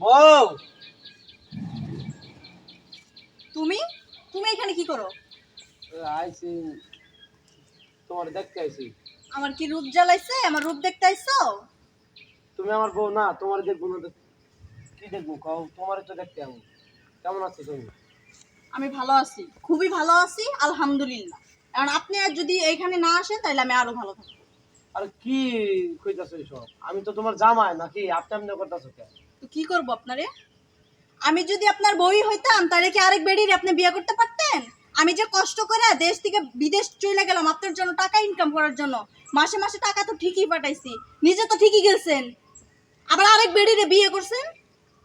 বউ! তুমি? তুমি এখানে কি করো? আইছি। তোমার দেখতে আইছি। আমার কি রূপ জ্বালাইছে? আমার রূপ দেখতে আইছো? তুমি আমার বউ না তোমার দেখব না তো কি দেখব কও? তোমার তো দেখতে আমি। কেমন আছো তুমি? আমি ভালো আছি। খুবই ভালো আছি আলহামদুলিল্লাহ। কারণ আপনি আর যদি এইখানে না আসেন তাহলে আমি আরও ভালো থাকব। আর কি কইতাছো এইসব আমি তো তোমার জামাই নাকি আপনি আপনি করতেছো কে তো কি করব আপনারে? আমি যদি আপনার বই হইতাম তাহলে কি আরেক বেডির আপনি বিয়ে করতে পারতেন? আমি যে কষ্ট করে দেশ থেকে বিদেশ চলে গেলাম আপনার জন্য টাকা ইনকাম করার জন্য। মাসে মাসে টাকা তো ঠিকই পাঠাইছি নিজে তো ঠিকই গেছেন। আবার আরেক বেডিরে বিয়ে করছেন?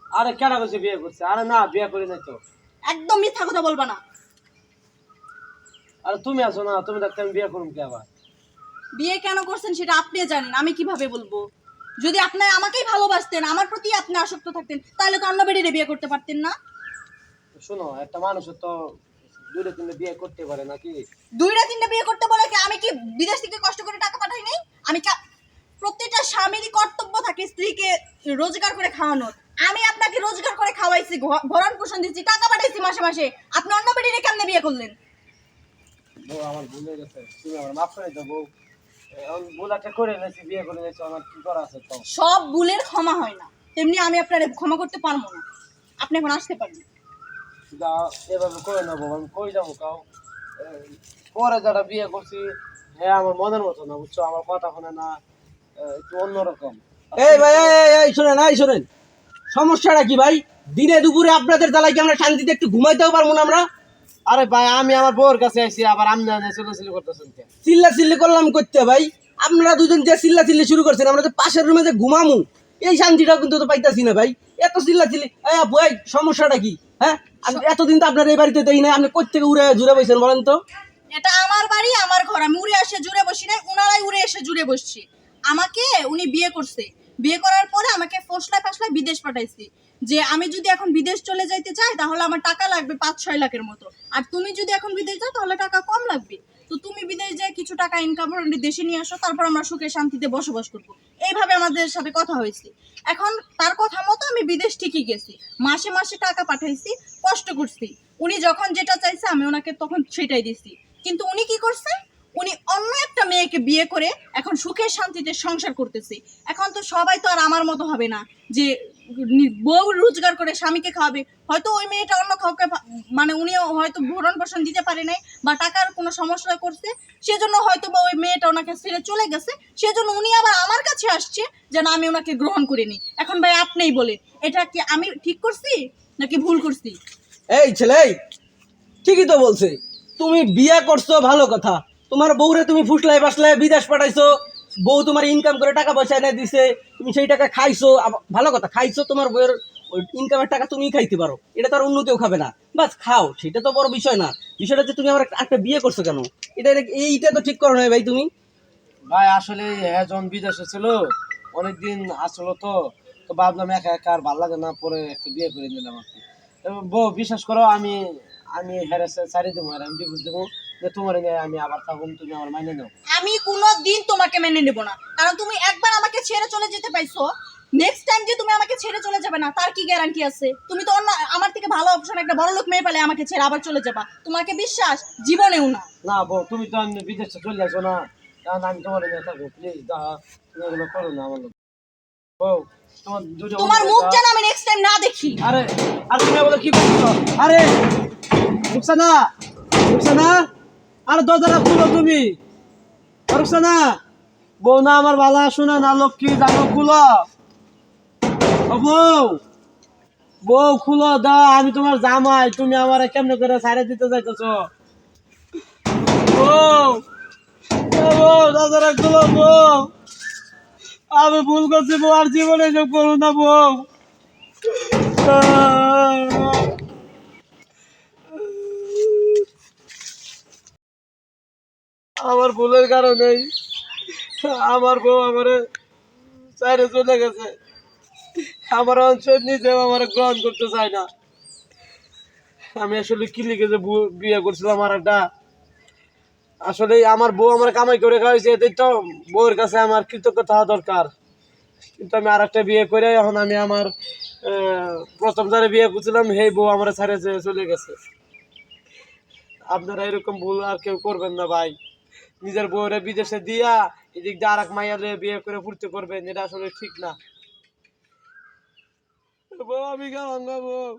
আরে কেডা কইছে বিয়ে করছে? আরে না বিয়ে করি নাই তো। একদম মিথ্যা কথা বলবা না। আরে তুমি আছো না তুমি আমি বিয়ে করুম কি আবার? বিয়ে কেন করছেন সেটা আপনি জানেন আমি কীভাবে বলব? যদি আপনি আমাকেই ভালোবাসতেন আমার প্রতি আপনি আসক্ত থাকতেন তাহলে তো অন্য বেডিরে বিয়ে করতে পারতেন না। শোনো একটা মানুষের তো দুইটা তিনটে বিয়ে করতে পারে নাকি? দুইটা তিনটা বিয়ে করতে বলে কি আমি কি বিদেশ থেকে কষ্ট করে টাকা পাঠাই নাই? আমি প্রত্যেকটা স্বামীরই কর্তব্য থাকে স্ত্রীকে রোজগার করে খাওয়ানোর। আমি আপনাকে রোজগার করে খাওয়াইছি ভরণ পোষণ দিচ্ছি টাকা পাঠাইছি মাসে মাসে। আপনি অন্য বেডিরে কেমনে বিয়ে করলেন? বউ আমার ভুল হয়ে গেছে। তুমি আমার মাফ করে দাও বউ। এখন ভুল করে নিয়েছি বিয়ে করে নিয়েছি আমার কি করা আছে সব ভুলের ক্ষমা হয় না। তেমনি আমি আপনার ক্ষমা করতে পারব না। আপনি এখন আসতে পারেন এভাবে করে নেব আমি কই যাব কাউ? পরে যারা বিয়ে করছি হ্যাঁ আমার মনের মতো না বুঝছ? আমার কথা শোনে না একটু অন্যরকম। এই ভাই এই, শোনেন এই শোনেন। সমস্যাটা কি ভাই? দিনে দুপুরে আপনাদের জ্বালাই কি আমরা শান্তিতে একটু ঘুমাইতেও পারব না আমরা? আরে ভাই আমি আমার বউর কাছে আইছি আবার আমি না চলে করতেছেন কে? চিল্লা চিল্লি করলাম করতে ভাই। আপনারা দুজন যে চিল্লা চিল্লি শুরু করছেন আমরা যে পাশের রুমে যে ঘুমামু এই শান্তিটাও কিন্তু তো পাইতাছি না ভাই। এত চিল্লা চিল্লি এই আপু, এই সমস্যাটা কি? হ্যাঁ? আমি এতদিন তো আপনার এই বাড়িতে দেই না আপনি কই থেকে উড়ে জুড়ে বসেন বলেন তো? এটা আমার বাড়ি আমার ঘর আমি উড়ে এসে জুড়ে বসি নাই উনারাই উড়ে এসে জুড়ে বসছি। আমাকে উনি বিয়ে করছে। বিয়ে করার পরে আমাকে ফসলায় ফাসলায় বিদেশ পাঠাইছি। যে আমি যদি এখন বিদেশ চলে যাইতে চাই, তাহলে আমার টাকা লাগবে পাঁচ ছয় লাখের মতো। আর তুমি যদি এখন বিদেশ যাও, তাহলে টাকা কম লাগবে। তো তুমি বিদেশ যেয়ে কিছু টাকা ইনকাম করে দেশে নিয়ে আসো, তারপর আমরা সুখে শান্তিতে বসবাস করব। এইভাবে আমাদের সাথে কথা হয়েছে। এখন তার কথা মতো আমি বিদেশ ঠিকই গেছি। মাসে মাসে টাকা পাঠাইছি, কষ্ট করছি। উনি যখন যেটা চাইছে, আমি ওনাকে তখন সেটাই দিছি। কিন্তু উনি কি করছে? উনি অন্য একটা মেয়েকে বিয়ে করে এখন সুখের শান্তিতে সংসার করতেছে। এখন তো সবাই তো আর আমার মতো হবে না যে বউ রোজগার করে, স্বামীকে খাওয়াবে। হয়তো ওই মেয়েটা অন্য কাউকে মানে উনিও হয়তো ভরণ পোষণ দিতে পারে নাই বা টাকার কোনো সমস্যা করছে, সেজন্য হয়তো বা ওই মেয়েটা ওনাকে ছেড়ে চলে গেছে। সেজন্য উনি আবার আমার কাছে আসছে যেন আমি ওনাকে গ্রহণ করে নিই এখন ভাই আপনিই বলেন, এটা কি আমি ঠিক করছি নাকি ভুল করছি? এই ছেলে ঠিকই তো বলছে। তুমি বিয়ে করছ, ভালো কথা। তোমার বউরে তুমি ফুসলাই ফাসলাই বিদেশ পাঠাইছো। বউ তোমার ইনকাম করে টাকা পয়সা এনে দিছে, তুমি সেই টাকা খাইছো ভালো কথা, খাইছো তোমার বউয়ের ইনকামের টাকা তুমি খাইতে পারো, এটা তো আর অন্য কেউ খাবে না। বাস খাও, সেটা তো বড় বিষয় না। বিষয়টা যে তুমি আমার একটা- বিয়ে করছ কেন? এটা এইটা তো ঠিক করো না ভাই তুমি। ভাই, আসলে হ্যাঁ বিদেশে ছিল, অনেকদিন আসলো তো তো ভাবলাম একা একা আর ভালো লাগে না, পরে একটা বিয়ে করে নিলাম আর কি। বউ, বিশ্বাস করো, আমি আমি হেরে সারি দেবো, আর আমি ডিভোর্স দেবো। যে তোমার আমি আবার থাকুন তুমি আমার মাইনে নাও। আমি কোনো দিন তোমাকে মেনে নেব না। কারণ তুমি একবার আমাকে ছেড়ে চলে যেতে পাইছো। নেক্সট টাইম যে তুমি আমাকে ছেড়ে চলে যাবে না তার কি গ্যারান্টি আছে? তুমি তো অন্য আমার থেকে ভালো অপশন একটা বড় লোক মেয়ে পেলে আমাকে ছেড়ে আবার চলে যাবা। তোমাকে বিশ্বাস জীবনেও না। না বউ তুমি তো আমি বিদেশে চলে আসো না। আমি তোমার নিয়ে থাকব প্লিজ দা তুমি এগুলো করো না আমার। বউ তোমার মুখ। যেন আমি নেক্সট টাইম না দেখি। আরে আরে তুমি বলে কি করছ? আরে রুকসানা রুকসানা। আরে দরজাটা খুলো তুমি। রুকসানা। বউ না আমার বালা শুনে না লক্ষ্মী, জানো খুলো। বউ। বউ খুলো, দাও, আমি তোমার জামাই, তুমি আমার কেমনে করে সাইডে দিতে যাইতেছো? বউ। বউ, দরজাটা আমি ভুল করছি, বউ, আর জীবনে এসব করো না, বউ। আমার ভুলের কারণে আমার বউ আমার চাইরে চলে গেছে। আমার অঞ্চল নিজেও আমার গ্রহণ করতে চায় না। আমি আসলে কি লিখেছে বিয়ে করছিলাম আর একটা। আসলে আমার বউ আমার কামাই করে খাওয়াইছে, এটাই তো বউয়ের কাছে আমার কৃতজ্ঞতা হওয়া দরকার। কিন্তু আমি আর একটা বিয়ে করে এখন আমি আমার প্রথম যারা বিয়ে করছিলাম, সেই বউ আমার ছাড়ে চলে গেছে। আপনারা এরকম ভুল আর কেউ করবেন না ভাই। নিজের বউরে বিদেশে দিয়া এদিক দিয়ে আর এক বিয়ে করে ফুর্তি করবেন এটা আসলে ঠিক না। বউ, আমি গেলাম বউ